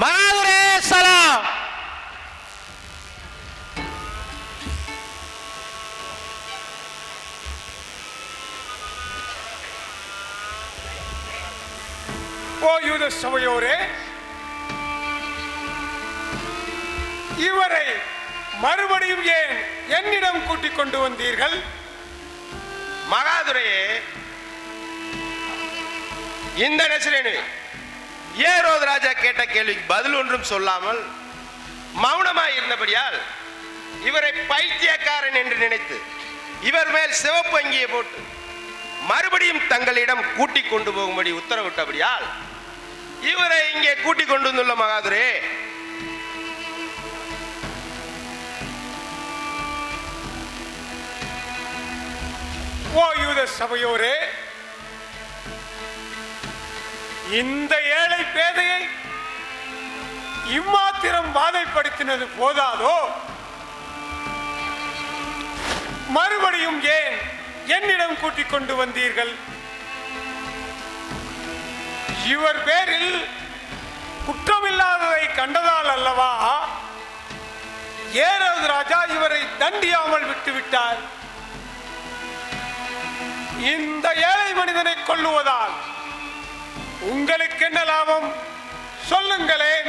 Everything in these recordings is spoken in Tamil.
மாதுரே சலாம். ஓ யூத சபையோரே இவரை மறுபடியும் ஏன் என்னிடம் கூட்டிக் கொண்டு வந்தீர்கள்? மகாதுரையே இந்த நெசரேனு ஏரோது ராஜா கேட்ட கேள்விக்கு பதில் ஒன்றும் சொல்லாமல் மௌனமாய் இருந்தபடியால் இவரை பைத்தியக்காரன் என்று நினைத்து இவர் மேல் சிவப்பு அங்கியை போட்டு மறுபடியும் தங்களிடம் கூட்டிக் கொண்டு போகும்படி உத்தரவிட்டபடியால் இவரை இங்கே கூட்டி கொண்டு வந்துள்ள மகாதுரே. ஓ யூத சபையோரே இந்த ஏழை பேதையை இம்மாத்திரம் வாதைப்படுத்தினது போதாதோ? மறுபடியும் ஏன் என்னிடம் கூட்டிக் கொண்டு வந்தீர்கள்? இவர் பேரில் குற்றமில்லாததை கண்டதால் அல்லவா? ஏரோது ராஜா இவரை தண்டியாமல் விட்டுவிட்டார். இந்த ஏழை மனிதனை கொல்லுவதால் உங்களுக்கு என்ன லாபம்? சொல்லுங்களேன்.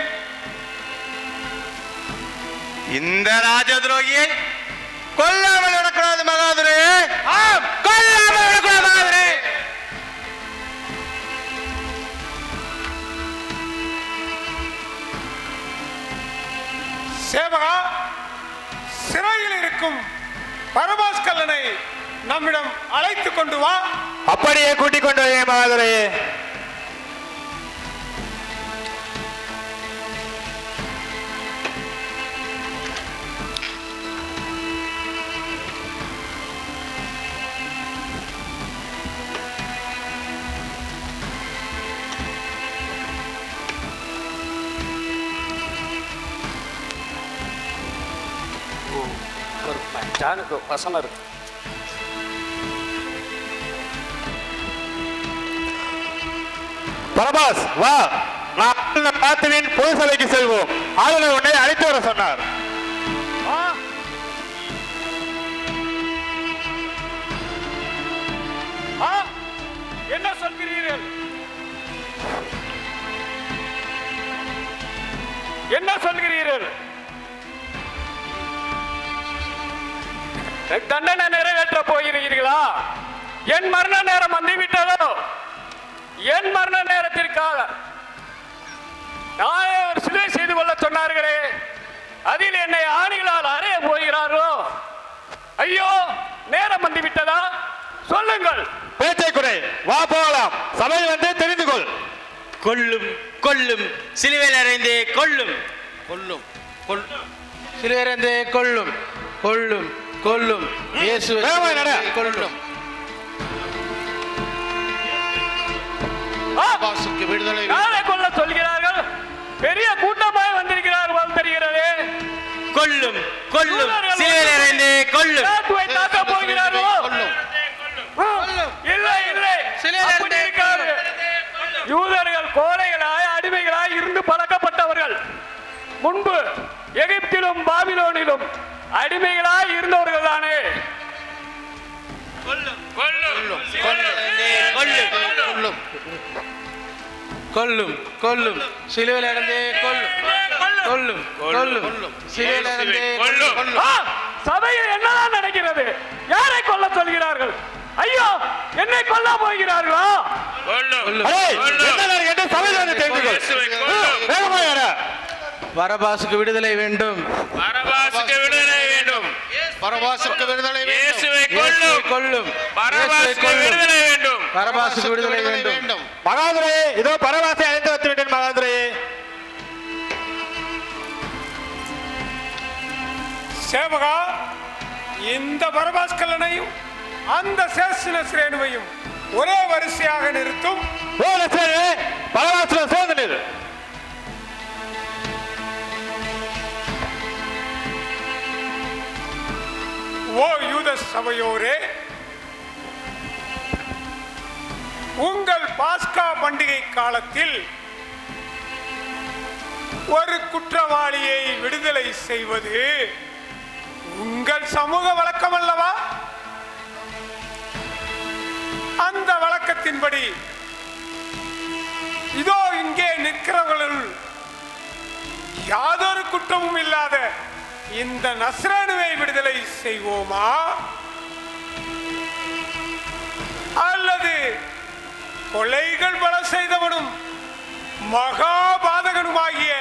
இந்த ராஜ துரோகியை கொல்லாமல் விடக்கூடாது மகாதுரே. கொல்லாமல் விடக்கூடாது மகாதுரே. சேவகா சிறையில் இருக்கும் பரபாஸ்கல்லனை நம்மிடம் அழைத்து கொண்டு வா. அப்படியே கூட்டிக் கொண்டு வரேன் மகாதுரே. பஞ்சானுக்கு வசனம் இருக்கு. பரபாஸ் வா. நான் பார்த்துவின் பொது சபைக்கு செல்வோம். ஆளுநர் உன்னை அழைத்து வர சொன்னார். ஆ, என்ன சொல்கிறீர்கள்? என்ன சொல்கிறீர்கள்? தண்டனை நிறைவேற்ற போகிறீர்களா? என் மரண நேரம் வந்துவிட்டதோ? என் மரண நேரத்திற்காக நானே ஒரு சிலை செய்து கொள்ள சொன்னார்களே அதில் என்னை ஆணிகளால் அறைய போகிறாரோ ஐயோ நேரம் வந்து விட்டதா சொல்லுங்கள். பேச்சை குறை. வா போகலாம். சபையில் வந்து தெரிந்து கொள். கொல்லும் கொல்லும் சிலுவையில் அறைந்தே கொல்லும் கொல்லும் கொல்லும் சிலையறந்தே கொள்ளும். கொள்ளும். ஆ, பாசுக்கு விடுதலை கொல்ல சொல்கிறார்கள்? பெரிய கூட்டமாய் வந்திருக்கிறார்கள் தெரிகிறது. கொல்லும் கொல்லும். அறைந்தே கொல்லும். தாக்க போகிறார்களோ? இல்லை இல்லை. யூதர்கள் கோழைகளாய் அடிமைகளாய் இருந்து பழக்கப்பட்டவர்கள். முன்பு எகிப்திலும் பாபிலோனிலும் அடிமைகளாய் இருந்தவர்கள் தானே. கொள்ளும் கொள்ளும் சிலுவையில் அடைந்தே கொள்ளும் கொள்ளும் கொள்ளும் சிலுவையில் ஆ, சபையில் என்னதான் நடக்கிறது? யாரை கொல்ல சொல்கிறார்கள்? ஐயோ என்னை கொல்ல போகிறார்களா? என்ன சபையில் வந்து தெரிந்து கொள் வேகமா நட. பரபாசுக்கு விடுதலை வேண்டும். பரபாசுக்கு விடுதலை வேண்டும். பரபாசுக்கு விடுதலை வேண்டும். இயேசுவை கொல்லும். கொள்ளும் பரபாசுக்கு கொல்லும். விடுதலை வேண்டும். பரபாசுக்கு விடுதலை வேண்டும். மகாதுரே இதோ பரவாசை அழைத்து வந்து விட்டேன் மகாதுரே சேவகா இந்த பரபாஸ்கலனையும் அந்த சேசின சிரேணுவையும் ஒரே வரிசையாக நிறுத்தும். ஓ சபையோரே உங்கள் பாஸ்கா பண்டிகை காலத்தில் ஒரு குற்றவாளியை விடுதலை செய்வது உங்கள் சமூக வழக்கம் அல்லவா? அந்த வழக்கத்தின்படி இதோ இங்கே நிற்கிறவர்களுள் யாதொரு குற்றமும் இல்லாத இந்த நஸ்ரானுவை விடுதலை செய்வோமா? அல்லது கொலைகள் பல செய்தவனும் மகாபாதகனுமாகிய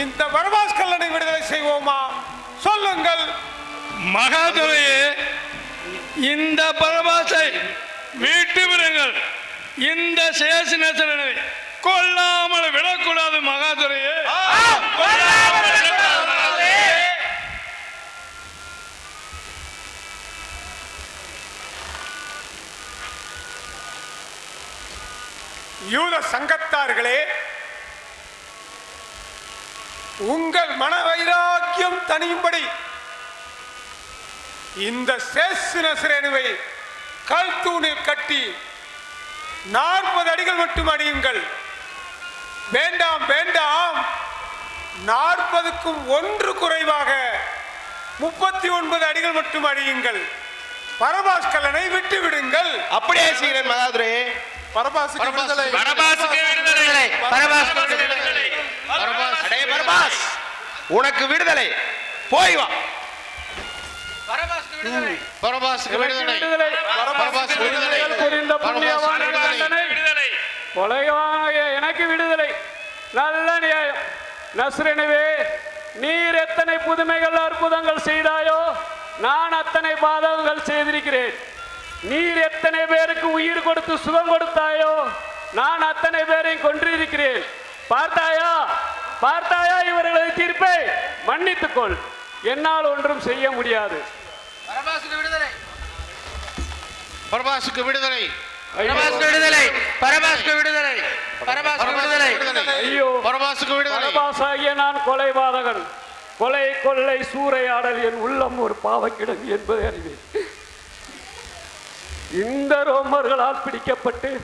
இந்த பரமாஸ்கல்லனை விடுதலை செய்வோமா? சொல்லுங்கள். மகாதுரையே இந்த பரபாசை வீட்டு விடுங்கள். இந்த சேசினேஸ்வரனை கொல்லாமல் விடக்கூடாது மகாதுரையே யூத சங்கத்தார்களே உங்கள் மன வைராக்கியம் தனியும்படி இந்த சேசுனசிரேனுவை கல்தூணில் கட்டி நாற்பது அடிகள் மட்டும் அடியுங்கள் வேண்டாம் வேண்டாம். நாற்பதுக்கும் ஒன்று குறைவாக முப்பத்தி ஒன்பது அடிகள் மட்டும் அடியுங்கள் பரபாஸ்கலனை விட்டு விடுங்கள். அப்படியே செய்கிறேன் மகாதுரே. பரபாசுக்கு விடுதலை. பரபாசுக்கு விடுதலை. பரபாசுக்கு விடுதலை. அடே பரபாஸ். உனக்கு விடுதலை. போய் வா. பரபாசுக்கு விடுதலை. விடுதலை. பரபாசுக்கு விடுதலை. புரிந்த புண்ணியவான் பரபாசுக்கு தண்டனை. விடுதலை. கொலைவானாகிய எனக்கு விடுதலை. நல்ல நியாயம். நஸ்ரனவே நீர் எத்தனை புதுமைகள் அற்புதங்கள் செய்தாயோ நான் அத்தனை பாதகங்கள் செய்திருக்கிறேன். நீர் எத்தனை பேருக்கு உயிர் கொடுத்து சுகம் கொடுத்தாயோ நான் அத்தனை பேரையும் கொன்றிருக்கிறேன். பார்த்தாயா? பார்த்தாயா? இவர்களது தீர்ப்பை மன்னித்துக்கொள். என்னால் ஒன்றும் செய்ய முடியாது. பரபாசுக்கு விடுதலை. பரபாசுக்கு விடுதலை. பரபாசுக்கு விடுதலை. பரபாசுக்கு விடுதலை. ஐயோ. பரபாசுக்கு விடுதலை. பரபாசாகிய நான் கொலைபாதகன் கொலை கொள்ளை சூறையாடல் என் உள்ளம் ஒரு பாவக்கிடங்கு என்பதை அறிவேன். இந்த ரோமர்களால் பிடிக்கப்பட்டு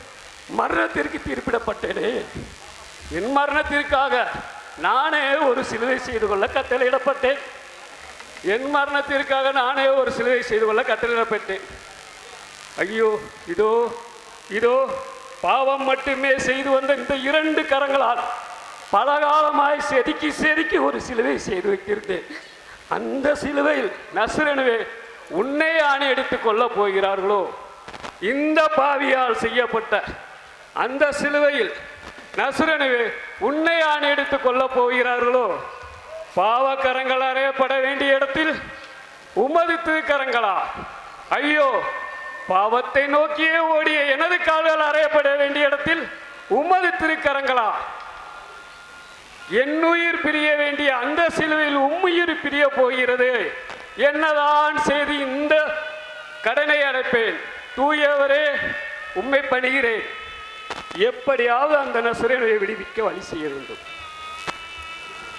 மரணத்திற்கு தீர்ப்பிடப்பட்டேனே. என் மரணத்திற்காக நானே ஒரு சிலுவை செய்து கொள்ள கட்டளையிடப்பட்டேன். என் மரணத்திற்காக நானே ஒரு சிலுவை செய்து கொள்ள கட்டளையிடப்பட்டேன். ஐயோ இதோ இதோ பாவம் மட்டுமே செய்து வந்த இந்த இரண்டு கரங்களால் பல காலமாய் செதுக்கி செதுக்கி ஒரு சிலுவை செய்து வைத்திருந்தேன். அந்த சிலுவையில் நசுரனுவே உன்னை ஆணை எடுத்துக் கொள்ளப் போகிறார்களோ? இந்த பாவியால் செய்யப்பட்ட அந்த சிலுவையில் நசுரனுவே உன்னை ஆணை எடுத்துக் கொள்ளப் போகிறார்களோ? பாவக்கரங்கள் அறையப்பட வேண்டிய இடத்தில் உமது திருக்கரங்களா ஐயோ பாவத்தை நோக்கியே ஓடிய எனது கால்கள் அறையப்பட வேண்டிய இடத்தில் உமது திருக்கரங்களா என்னுயிர் பிரிய வேண்டிய அந்த சிலுவையில் உம்முயிர் பிரிய போகிறது. என்னதான் செய்து இந்த கடனை அடைப்பேன்? தூயவரே உண்மை பணிகிறேன். எப்படியாவது அந்த நசுரனை விடுவிக்க வழி செய்ய வேண்டும்.